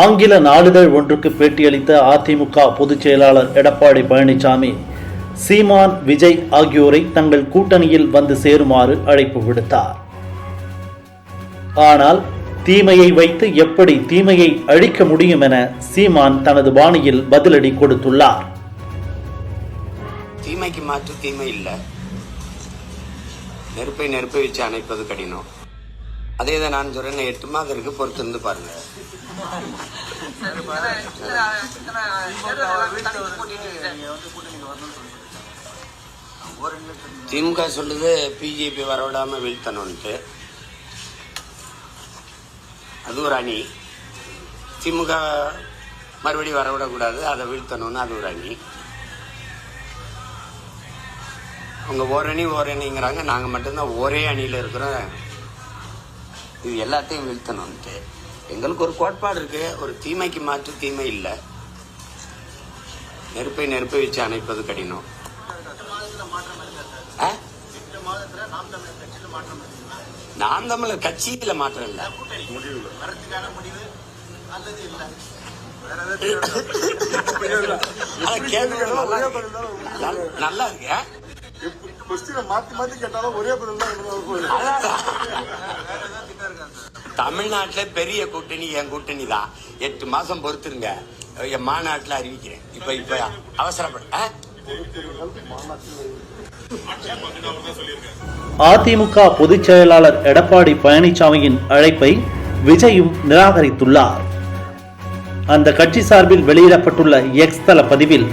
ஆங்கில நாளிதழ் ஒன்றுக்கு பேட்டியளித்த அதிமுக பொதுச் செயலாளர் எடப்பாடி பழனிசாமி சீமான் விஜய் ஆகியோரை தங்கள் கூட்டணியில் வந்து சேருமாறு அழைப்பு விடுத்தார். ஆனால் தீமையை வைத்து எப்படி தீமையை அழிக்க முடியும் என சீமான் தனது பாணியில் பதிலடி கொடுத்துள்ளார். தீமைக்கு மாற்று தீமை இல்லை. நெருப்பை நெருப்பை வச்சு அணைப்பது கடினம். அதே தான் நான் சொல்றேன் எட்டு மாதம் இருக்கு பொறுத்து பாருங்க. திமுக சொல்லுது பிஜேபி வரவிடாம வீழ்த்தணும்ட்டு அது ஒரு அணி. திமுக மறுபடியும் வரவிடக்கூடாது அதை வீழ்த்தணும்னு அது ஒரு அணி. அவங்க ஓரணி ஓரணிங்கிறாங்க நாங்கள் மட்டும்தான் ஒரே அணியில் இருக்கிறோம். இது எல்லாத்தையும் வீழ்த்தணும்ட்டு எங்களுக்கு ஒரு கோட்பாடு இருக்கு. ஒரு தீமைக்கு மாற்று தீமை இல்லை. நெருப்பை நெருப்பை வச்சு அணைப்பது கடினம்? நாம் தமிழர் கட்சியில மாற்றம் இல்லை. நல்லா இருக்கு. மாத்தி மாத்தி கேட்டாலும் ஒரே பதில் தான் எனக்கு போகுது தமிழ்நாட்டில் பெரிய கூட்டணி என் கூட்டணி தான். எட்டு மாசம் பொறுத்துருங்க. என் மாநாட்டில் அறிவிக்கிறேன். இப்ப இப்ப அவசரப்பட அதிமுக பொதுச் செயலாளர் எடப்பாடி பழனிசாமியின் அழைப்பை விஜயும் நிராகரித்துள்ளார். அந்த கட்சி சார்பில் வெளியிடப்பட்டுள்ள எக்ஸ் தள பதிவில்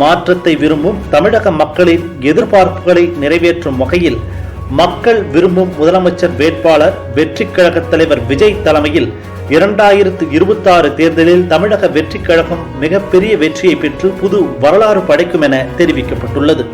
மாற்றத்தை விரும்பும் தமிழக மக்களின் எதிர்பார்ப்புகளை நிறைவேற்றும் வகையில் மக்கள் விரும்பும் முதலமைச்சர் வேட்பாளர் வெற்றி கழக தலைவர் விஜய் தலைமையில் இரண்டாயிரத்து இருபத்தாறு தேர்தலில் தமிழக வெற்றி கழகம் மிகப்பெரிய வெற்றியை பெற்று புது வரலாறு படைக்கும் என தெரிவிக்கப்பட்டுள்ளது.